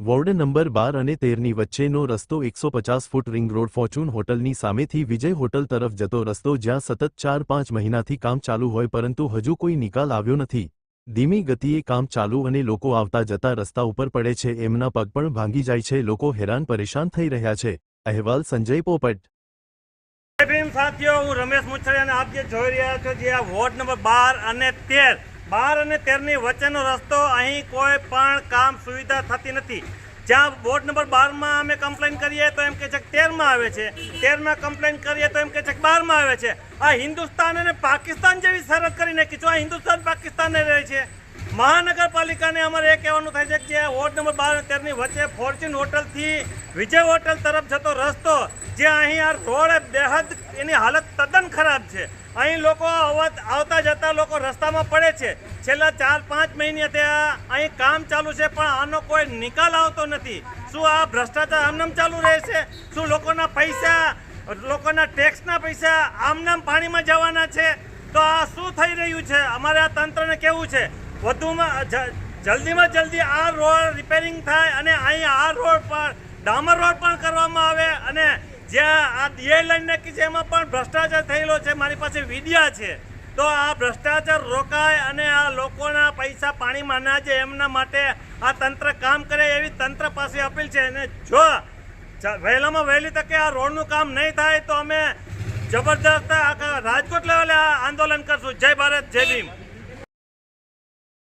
Ward number બાર અને તેરની વચ્ચેનો રસ્તો એકસો પચાસ ફૂટ રિંગ રોડ ફોર્ચ્યુન હોટલની સામેથી વિજય હોટલ તરફ જતો રસ્તો જ્યાં સતત ચાર પાંચ મહિનાથી કામ ચાલુ હોય પરંતુ હજુ કોઈ નિકાલ આવ્યો નથી. ધીમી ગતિએ કામ ચાલુ અને લોકો આવતા જતા રસ્તા ઉપર પડે છે એમના પગ પણ ભાંગી જાય છે, લોકો હેરાન પરેશાન થઈ રહ્યા છે. અહેવાલ સંજય પોપટ. સાથીઓ, હું રમેશ મુછડી અને આપ જે જોઈ રહ્યા છો જે આ વોર્ડ નંબર બાર અને તેર બાર અને તેરની વચ્ચેનો રસ્તો અહીં કોઈ પણ કામ સુવિધા થતી નથી. જ્યાં વોર્ડ નંબર બારમાં અમે કમ્પ્લેન કરીએ તો એમ કે છે કે તેરમાં આવે છે. તેરમાં કમ્પ્લેન કરીએ તો એમ કે છે કે બારમાં આવે છે. આ હિન્દુસ્તાન અને પાકિસ્તાન જેવી સરહદ કરી નાખી છે. આ હિન્દુસ્તાન પાકિસ્તાનને રહે છે. મહાનગરપાલિકાને અમારે એ કહેવાનું થાય છે કે વોર્ડ નંબર બાર અને તેરની વચ્ચે ફોર્ચ્યુન હોટલથી વિજય હોટલ તરફ જતો રસ્તો જે અહીં આ રોડ બેહદ એની હાલત તદ્દન ખરાબ છે. અહીં લોકો આવત- જતા લોકો રસ્તામાં પડે છે. છેલ્લા ચાર, પાંચ મહિને ત્યાં અહીં કામ ચાલુ છે, પણ આનો કોઈ નિકાલ આવતો નથી. શું આ ભ્રષ્ટાચાર આમનામ ચાલુ રહેશે? શું લોકોના પૈસા, લોકોના ટેક્સના પૈસા આમનામ પાણીમાં જવાના છે? તો આ શું થઈ રહ્યું છે? અમારે આ તંત્રને કેવું છે? વધુમાં જલ્દીમાં જલ્દી આ રોડ રિપેરિંગ થાય અને અહીં આ રોડ પર, ડામર રોડ પણ કરવામાં આવે અને જ્યાં આ ડીઆઈ લાઈન પણ ભ્રષ્ટાચાર થયેલો છે, મારી પાસે વિડિયા છે, તો આ ભ્રષ્ટાચાર રોકાય અને આ લોકોના પૈસા પાણીમાં ના જાય એમના માટે આ તંત્ર કામ કરે એવી તંત્ર પાસે અપીલ છે. અને જ- વહેલામાં વહેલી તકે આ રોડનું કામ નહીં થાય, તો અમે જબરદસ્ત આખા રાજકોટ લેવલે આ આંદોલન કરશું. જય ભારત, જય ભીમ.